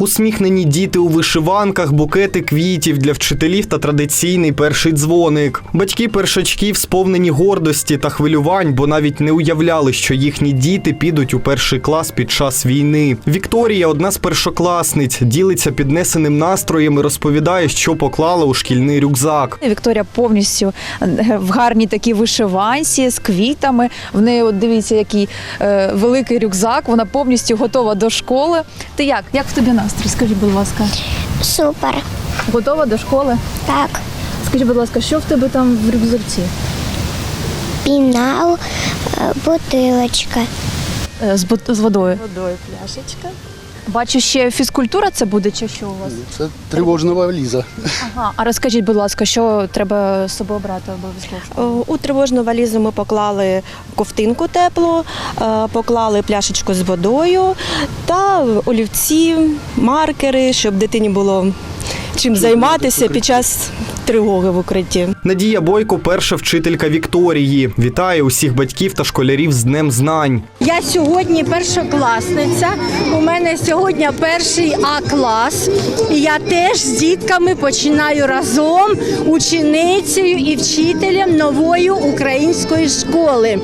Усміхнені діти у вишиванках, букети квітів для вчителів та традиційний перший дзвоник. Батьки першачків сповнені гордості та хвилювань, бо навіть не уявляли, що їхні діти підуть у перший клас під час війни. Вікторія, одна з першокласниць, ділиться піднесеним настроєм і розповідає, що поклала у шкільний рюкзак. Вікторія повністю е, в гарній такій вишиванці з квітами. В неї, от дивіться, який е, великий рюкзак. Вона повністю готова до школи. Ти як? Як в тобі настрій? Скажіть, будь ласка, Супер. готова до школи? Так. Скажіть, будь ласка, що в тебе там в рюкзаці? Пінал, е, бутилочка. Е, З, бут- з водою. Водою пляшечка. Бачу, ще фізкультура це буде чи що у вас? Це тривожна валіза. Ага. А розкажіть, будь ласка, що треба з собою брати обов'язково? У тривожну валізу ми поклали ковтинку теплу, е, поклали пляшечку з водою та олівці, маркери, щоб дитині було чим займатися під час тривоги в укритті. Надія Бойко, перша вчителька Вікторії, вітає усіх батьків та школярів з Днем знань. Я сьогодні першокласниця. У мене сьогодні перший А клас. І я теж з дітками починаю разом ученицею і вчителем нової української школи.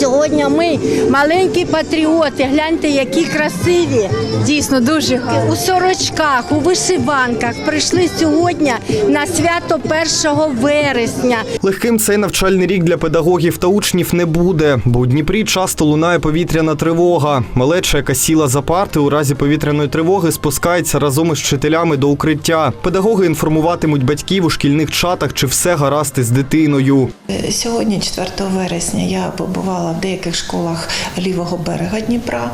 Сьогодні ми маленькі патріоти. Гляньте, які красиві. Дійсно, дуже гарно. У сорочках, у вишиванках прийшли сьогодні на свято 1 вересня. Легким цей навчальний рік для педагогів та учнів не буде, бо у Дніпрі часто лунає повітряна тривога. Малеча, яка сіла за парти у разі повітряної тривоги, спускається разом із вчителями до укриття. Педагоги інформуватимуть батьків у шкільних чатах, чи все гаразд із дитиною. Е, Сьогодні, 4 вересня, я побувала в деяких школах лівого берега Дніпра.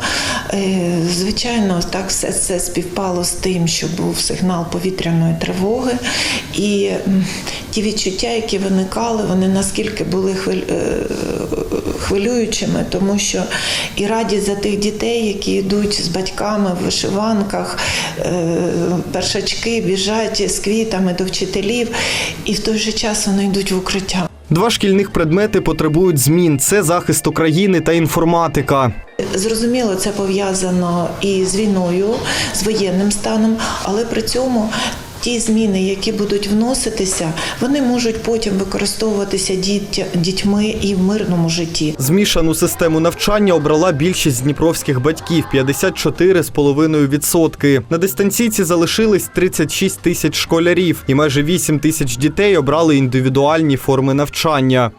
Е, Звичайно, так все це співпало з тим, що був сигнал повітряної тривоги. І ті відчуття, які виникали, вони наскільки були хвиль- е, хвилюючими, тому що і радість за тих дітей, які йдуть з батьками в вишиванках, е, першачки біжать з квітами до вчителів, і в той же час вони йдуть в укриття. Два шкільних предмети потребують змін: це захист України та інформатика. Зрозуміло, це пов'язано і з війною, з воєнним станом, але при цьому ті зміни, які будуть вноситися, вони можуть потім використовуватися дітьми і в мирному житті. Змішану систему навчання обрала більшість дніпровських батьків 54,5%. На дистанційці залишились 36 тисяч школярів, і майже 8 тисяч дітей обрали індивідуальні форми навчання.